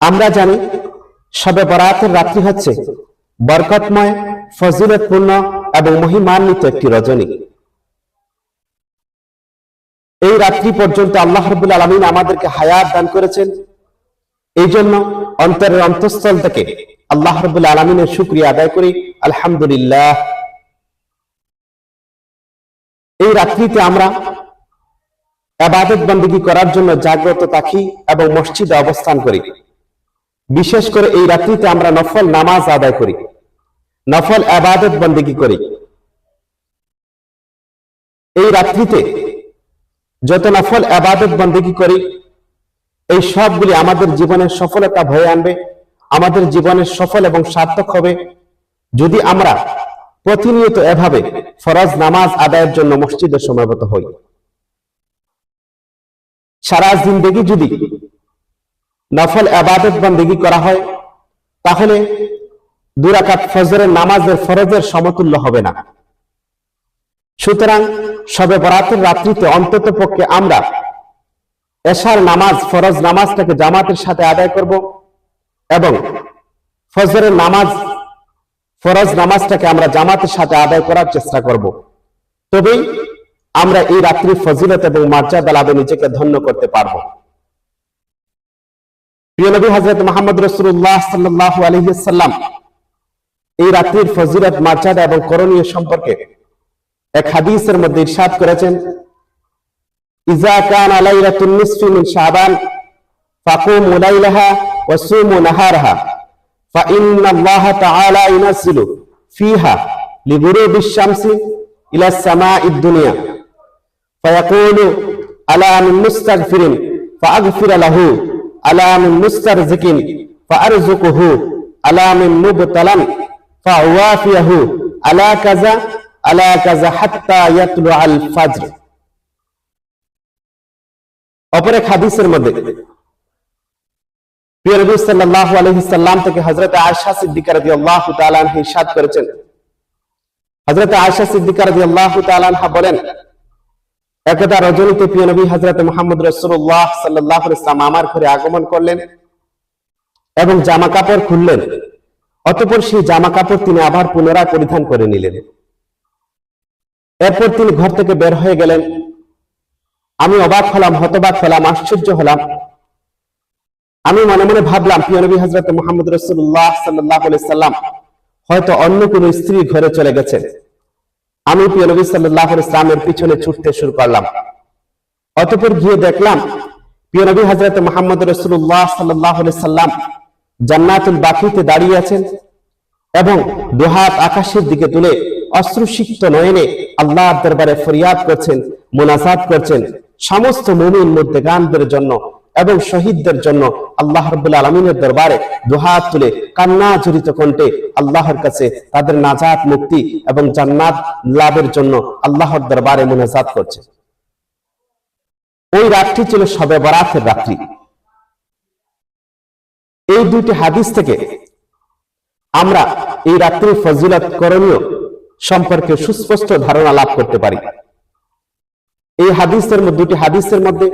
আমরা জানি সবে বরাতের রাত্রি হচ্ছে। বরকতময়, ফজিলতপূর্ণ এবং মহিমান্বিত একটি রজনী। এই রাত্রি পর্যন্ত আল্লাহ রবুল আলমিন আমাদেরকে হায়াত দান করেছেন। এই জন্য অন্তরের অন্তঃস্থল থেকে আল্লাহ রবুল আলমিনের শুক্রিয়া আদায় করি। আলহামদুলিল্লাহ। এই রাত্রিতে আমরা আবাদত বন্দী করার জন্য জাগ্রত থাকি এবং মসজিদে অবস্থান করি। বিশেষ করে এই রাত্রিতে আমরা নফল নামাজ আদায় করি। নফল আবাদত বন্দী করি। এই রাত্রিতে যত নফল আবাদত বন্দী করি, এই সবগুলি আমাদের জীবনের সফলতা ভয়ে আনবে, আমাদের জীবনের সফল এবং সার্থক হবে। যদি আমরা প্রতিনিয়ত এভাবে ফরজ নামাজ আদায়ের জন্য মসজিদে সময়বত হই সারা জিন্দগি যদি নফল আবাদত বন্দেগি করা হয়, তাহলে দুরাকাত ফজরের নামাজের ফরজের সমতুল্য হবে না। সুতরাং সবে বরাতের রাত্রিতে অন্তত পক্ষে আমরা এশার নামাজ, ফরজ নামাজটাকে জামাতের সাথে আদায় করব এবং ফজরের নামাজ, ফরজ নামাজটাকে আমরা জামাতের সাথে আদায় করার চেষ্টা করব। তবেই আমরা এই রাত্রি ফজিলত এবং মর্যাদা লাভে নিজেকে ধন্য করতে পারব। প্রিয় নবী হজরত রসুল্লাহ সাল্লাহ আলহিসাল্লাম এই রাত্রির ফজিরত মর্যাদা এবং করণীয় সম্পর্কে এক হাদিসের মধ্যে ইরশাদ করেছেন ইজা কান মিন শাবান, ফাকুমু লাইলাহা ওয়া সুমু নাহারহা, ফা তাআলা ফিহা শামসি ইলা সামাঈদ দুনিয়া ফায়াকুলু আলা মিন মুস্তাগফিরিন লাহু। আলামিন মুস্তারজিকিন মধ্যে প্রিয় নবী সাল্লাল্লাহু আলাইহি সাল্লাম থেকে হযরত আয়েশা সিদ্দিকা রাদিয়াল্লাহু তাআলা আনহা ইরশাদ করেছেন। হযরত আয়েশা সিদ্দিকা বলেন একদা রজনীতে প্রিয় নবী হযরত মুহাম্মদ রাসূলুল্লাহ সাল্লাল্লাহু আলাইহি সাল্লাম আমার ঘরে আগমন করলেন এবং জামা কাপড় খুললেন। অতঃপর সেই জামা কাপড় তিনি আবার পুনরায় পরিধান করে নিলেন। এরপর তিনি ঘর থেকে বের হয়ে গেলেন। আমি অবাক হলাম, হতবাক হলাম, আশ্চর্য হলাম। আমি মনে মনে ভাবলাম, প্রিয় হজরত মোহাম্মদ রসুল্লাহ সাল্লাহ সাল্লাম হয়তো অন্য কোন স্ত্রী ঘরে চলে গেছেন। আমি প্রিয় নবী সাল্লাহ ইসলামের পিছনে ছুটতে শুরু করলাম। অতপর গিয়ে দেখলাম, প্রিয় নবী হজরত মোহাম্মদ রসুল্লাহ সাল্লাহ সাল্লাম জান্নাতুল বাকিতে দাঁড়িয়ে আছেন এবং দুহাত আকাশের দিকে তুলে অশ্রুসিক্ত নয়নে আল্লাহ দরবারে ফরিয়াদ করছেন, মোনাজাত করছেন, সমস্ত মুমিন মধ্যে গানদের জন্য এবং শহীদদের জন্য আল্লাহ রবুল্লা আলমিনের দরবারে দুহাত তুলে কান্না জড়িত কণ্ঠে আল্লাহর কাছে তাদের নাজাত মুক্তি এবং জান্নাত লাভের জন্য আল্লাহর দরবারে মোনাজাত করছে। ওই রাত্রি ছিল সবে বরাতের রাত্রি। এই দুইটি হাদিস থেকে আমরা এই রাত্রি ফজিলত করণীয় সম্পর্কে সুস্পষ্ট ধারণা লাভ করতে পারি। এই হাদিসের দুটি হাদিসের মধ্যে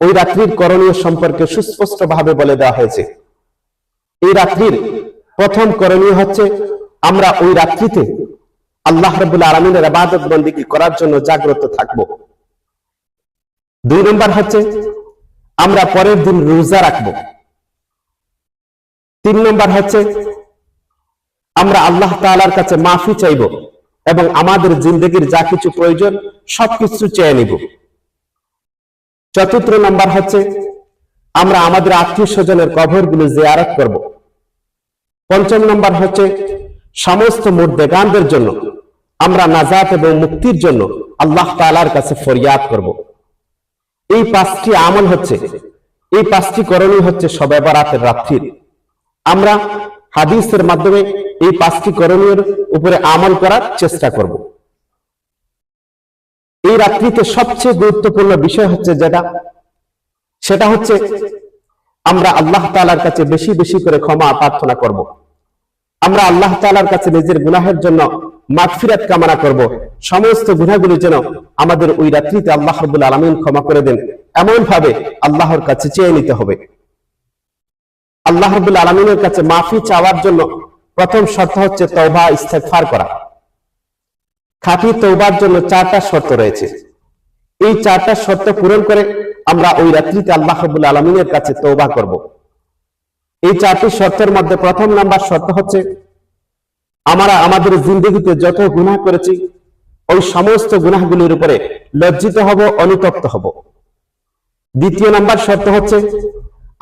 ওই রাত্রির করণীয় সম্পর্কে সুস্পষ্ট ভাবে বলে দেওয়া হয়েছে। এই রাত্রির প্রথম করণীয় হচ্ছে, আমরা ওই রাত্রিতে আল্লাহ রবুল্লা আলমিনের আবাদত বন্দিকে করার জন্য জাগ্রত থাকব। দুই নম্বর হচ্ছে, আমরা পরের দিন রোজা রাখব। তিন নম্বর হচ্ছে, আমরা আল্লাহ তালার কাছে মাফি চাইব এবং আমাদের জিন্দগির যা কিছু প্রয়োজন সবকিছু চেয়ে নিব। চতুর্থ নাম্বার হচ্ছে, আমরা আমাদের আত্মীয় স্বজনের কবরগুলো জিয়ারত করব। পঞ্চম নাম্বার হচ্ছে, সমস্ত মুর্দেগানদের জন্য আমরা নাজাত এবং মুক্তির জন্য আল্লাহ তালার কাছে ফরিয়াদ করব। এই পাঁচটি আমল হচ্ছে, এই পাঁচটি করণীয় হচ্ছে সবে বরাতের রাত্রির। আমরা হাদিসের মাধ্যমে এই পাঁচটি করণীয় উপরে আমল করার চেষ্টা করব। এই রাত্রিতে সবচেয়ে গুরুত্বপূর্ণ বিষয় হচ্ছে যেটা সেটা হচ্ছে আমরা আল্লাহ তালার কাছে বেশি বেশি করে ক্ষমা প্রার্থনা করব। আমরা আল্লাহ তালার কাছে নিজের গুনাহের জন্য মাগফিরাত কামনা করব। সমস্ত গুনাহগুলি যেন আমাদের ওই রাত্রিতে আল্লাহ রবুল আলমিন ক্ষমা করে দেন এমন ভাবে আল্লাহর কাছে চেয়ে নিতে হবে আল্লাহ রবুল আলমিনের কাছে মাফি চাওয়ার জন্য প্রথম শর্ত হচ্ছে তৌবা ইস্তেকফার করা খাঁটি তৌবার জন্য চারটা শর্ত রয়েছে। এই চারটা শর্ত পূরণ করে আমরা ওই রাত্রিতে আল্লাহ রবুল আলমিনের কাছে তৌবা করব। এই চারটি শর্তের মধ্যে প্রথম নাম্বার শর্ত হচ্ছে, আমরা আমাদের জিন্দগিতে যত গুনাহ করেছি, ওই সমস্ত গুনাহগুলির উপরে লজ্জিত হব, অনুতপ্ত হব। দ্বিতীয় নাম্বার শর্ত হচ্ছে,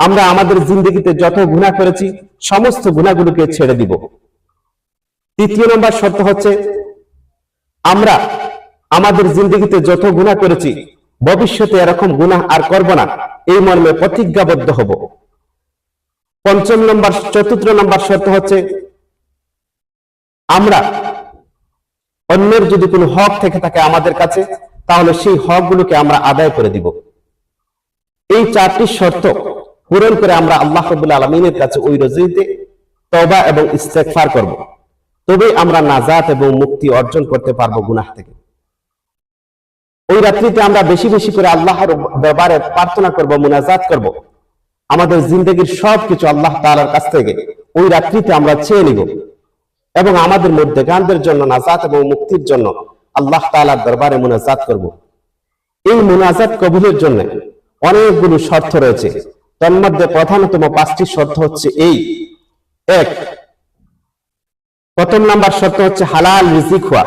আমরা আমাদের জিন্দগিতে যত গুণা করেছি, সমস্ত গুণাগুলোকে ছেড়ে দিব। তৃতীয় নাম্বার শর্ত হচ্ছে আমরা আমাদের জিন্দগিতে যত গুনাহ করেছি, ভবিষ্যতে এরকম গুনাহ আর করব না। এই মর্মে প্রতিজ্ঞাবদ্ধ হব। পঞ্চম নম্বর, চতুর্থ নম্বর শর্ত হচ্ছে, আমরা অন্যের যদি কোনো হক থেকে থাকে আমাদের কাছে, তাহলে সেই হকগুলোকে আমরা আদায় করে দিব। এই চারটি শর্ত পূরণ করে আমরা আল্লাহ আলমিনের কাছে ওই রজনীতে তবা এবং ইস্তেকফার করব। তবে আমরা নাজাত এবং মুক্তি অর্জন করতে পারব গুনাহ থেকে। ওই রাত্রিতে আমরা বেশি বেশি করে আল্লাহর ব্যাপারে প্রার্থনা করব, মুনাজাত করব। আমাদের জিন্দগির সব কিছু আল্লাহ তাআলার কাছ থেকে ওই রাত্রিতে আমরা চেয়ে নিব। এবং আমাদের মধ্যে গানদের জন্য, নাজাত এবং মুক্তির জন্য আল্লাহ তাআলার দরবারে মুনাজাত করব। এই মুনাজাত কবুলের জন্য অনেকগুলো শর্ত রয়েছে। তন্মধ্যে প্রধানতম পাঁচটি শর্ত হচ্ছে এই। এক প্রথম নাম্বার শর্ত হচ্ছে হালাল রিজিক হওয়া।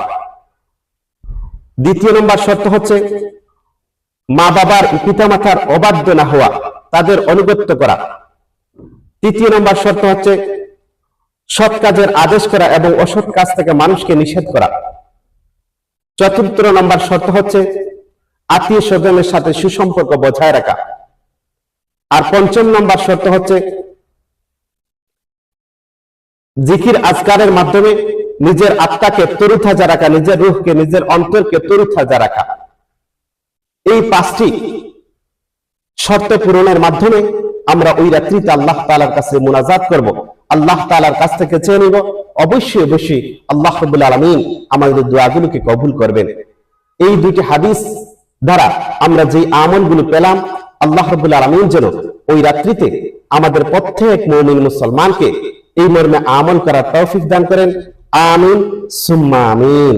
দ্বিতীয় নম্বর শর্ত হচ্ছে মা বাবার পিতামাতার অবাধ্য না হওয়া, তাদের অনুগত্য করা। তৃতীয় নম্বর শর্ত হচ্ছে সৎ কাজের আদেশ করা এবং অসৎ কাজ থেকে মানুষকে নিষেধ করা। চতুর্থ নম্বর শর্ত হচ্ছে আত্মীয় স্বজনের সাথে সুসম্পর্ক বজায় রাখা। আর পঞ্চম নম্বর শর্ত হচ্ছে জিকির আজকারের মাধ্যমে নিজের আত্মাকে তরুতাজা রাখা, নিজের রুহকে, নিজের অন্তরকে তরুতাজা রাখা। এই পাঁচটি শর্ত পূরণের মাধ্যমে আমরা ওই রাত্রিতে আল্লাহ তালার কাছে মোনাজাত করব। আল্লাহ তালার কাছ থেকে চেয়ে নিব, অবশ্যই অবশ্যই আল্লাহ রবুল আলমিন আমাদের দোয়াগুলোকে কবুল করবেন। এই দুটি হাদিস দ্বারা আমরা যে আমলগুলো পেলাম, আল্লাহ রবুল আলমিন যেন ওই রাত্রিতে আমাদের প্রত্যেক মৌমিন মুসলমানকে এই মর্মে আমল করার তৌফিক দান করেন। আমিন সুম্মা আমিন।